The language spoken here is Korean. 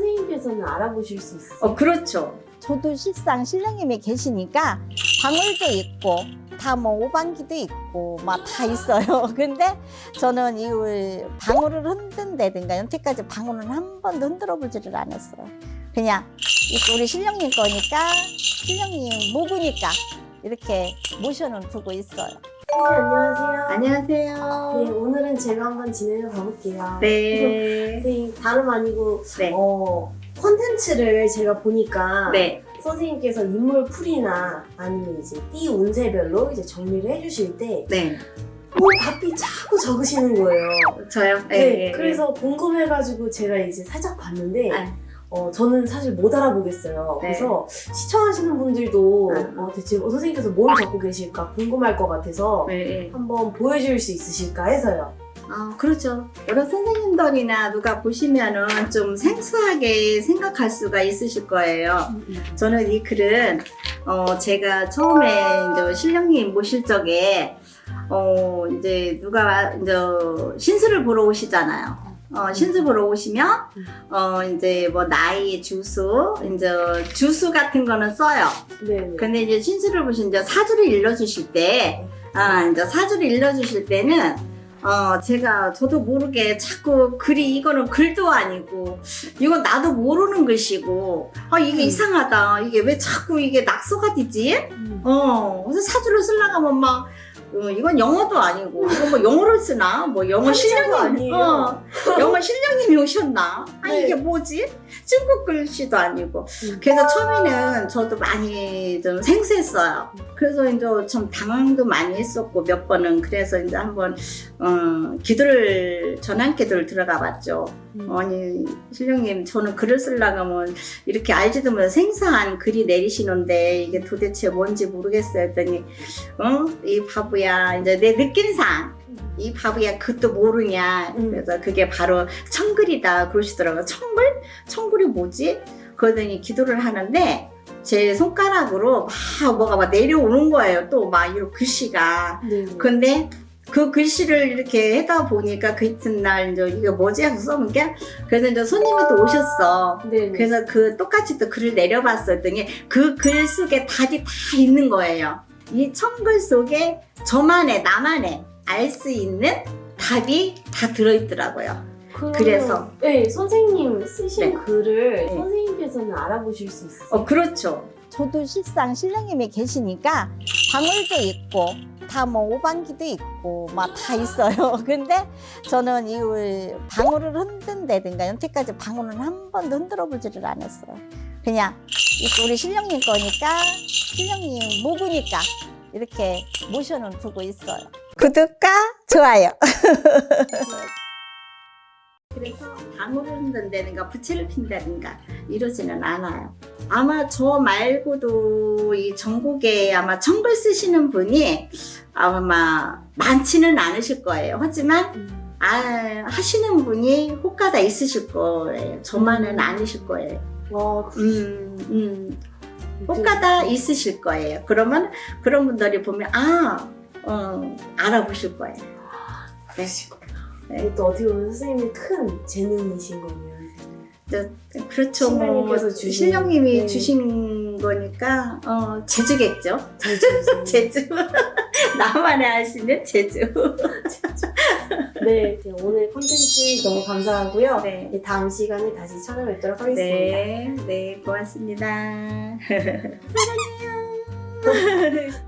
선생님께서는 알아보실 수 있으세요? 어, 그렇죠. 저도 실상 신령님이 계시니까 방울도 있고 다 뭐 오방기도 있고 막 다 있어요. 근데 저는 이 방울을 흔든다든가 여태까지 방울은 한 번도 흔들어 보지를 않았어요. 그냥 이 우리 신령님 거니까 신령님 목으니까 이렇게 모셔는 두고 있어요. 선생님 안녕하세요. 안녕하세요. 네, 오늘은 제가 한번 진행해 봐볼게요. 네. 선생님 다름 아니고 네. 어 콘텐츠를 제가 보니까 네. 선생님께서 인물 풀이나 아니면 이제 띠 운세별로 이제 정리를 해주실 때 네. 뭐 답이 자꾸 적으시는 거예요. 저요? 네, 그래서 궁금해가지고 제가 이제 살짝 봤는데 네. 어, 저는 사실 못 알아보겠어요. 네. 그래서 시청하시는 분들도 네. 어, 대체 어, 선생님께서 뭘 적고 계실까 궁금할 것 같아서 네. 네. 한번 보여줄 수 있으실까 해서요. 아, 그렇죠. 여러 선생님들이나 누가 보시면은 좀 생소하게 생각할 수가 있으실 거예요. 저는 이 글은 어 제가 처음에 이제 신령님 모실 적에 어 이제 누가 이제 신수를 보러 오시잖아요. 어 신수 보러 오시면 어 이제 뭐 나이 주수 이제 주수 같은 거는 써요. 네. 근데 이제 신수를 보신 이제 사주를 읽어주실 때, 아, 이제 사주를 읽어주실 때는, 어, 제가 저도 모르게 자꾸 글이, 이거는 글도 아니고, 이건 나도 모르는 글씨고, 아, 이게 음. 이상하다. 이게 왜 자꾸 이게 낙서가 되지? 음. 어, 그래서 사주를 쓰려고 하면 막, 어, 이건 영어도 아니고, 이건 뭐 영어를 쓰나? 뭐 영어 한자도 실력이 아니에요. 어, 영어 실력님이 오셨나? 아, 네. 이게 뭐지? 중국 글씨도 아니고. 음. 그래서 처음에는 저도 많이 좀 생소했어요. 그래서 이제 참 당황도 많이 했었고 몇 번은 그래서 이제 한번 어, 기도를 전환 기도를 들어가 봤죠. 음. 아니 신령님 저는 글을 쓰려고 하면 이렇게 알지도 못한 생소한 글이 내리시는데 이게 도대체 뭔지 모르겠어요 했더니 어이 바보야 이제 내 느낌상 이 바보야 그것도 모르냐 음. 그래서 그게 바로 청글이다 그러시더라고요 청글? 청글이 뭐지? 그러더니 기도를 하는데 제 손가락으로 막 뭐가 막 내려오는 거예요 또 막 이런 글씨가 네. 근데 그 글씨를 이렇게 해다 보니까 그 이튿날 이제 이게 뭐지 하고 써본 게 그래서 이제 손님이 또 오셨어 네. 그래서 그 똑같이 또 글을 내려봤었더니 그 글 속에 답이 다 있는 거예요. 이 청글 속에 저만의 나만의 알 수 있는 답이 다 들어있더라고요. 그러면- 그래서. 네 선생님 쓰신 네. 글을 네. 선생님께서는 알아보실 수 있으세요? 어 그렇죠. 저도 실상 신령님이 계시니까 방울도 있고 다 뭐 오방기도 있고 막 다 있어요. 근데 저는 이 방울을 흔든다든가 여태까지 방울은 한 번도 흔들어 보지를 않았어요. 그냥 이 우리 신령님 거니까 신령님 목으니까 이렇게 모셔는 두고 있어요. 구독과 좋아요. 그래서 방울을 흔든다든가 부채를 핀다든가 이러지는 않아요. 아마 저 말고도 이 전국에 아마 청글 쓰시는 분이 아마 많지는 않으실 거예요. 하지만 음. 아, 하시는 분이 혹가다 있으실 거예요. 저만은 아니실 거예요. 와, 음, 음. 그- 혹가다 있으실 거예요. 그러면 그런 분들이 보면 아, 어, 알아보실 거예요. 네. 네. 이것도 어떻게 보면 선생님의 큰 재능이신 거네요. 그렇죠. 뭐 주신- 신령님이 네. 주신 거니까 어, 제주겠죠. 재주. 제주. 나만의 알 수 있는 제주. 네, 네, 오늘 콘텐츠 너무 감사하고요. 네. 네, 다음 시간에 다시 찾아뵙도록 하겠습니다. 네, 네, 고맙습니다. 사랑해요.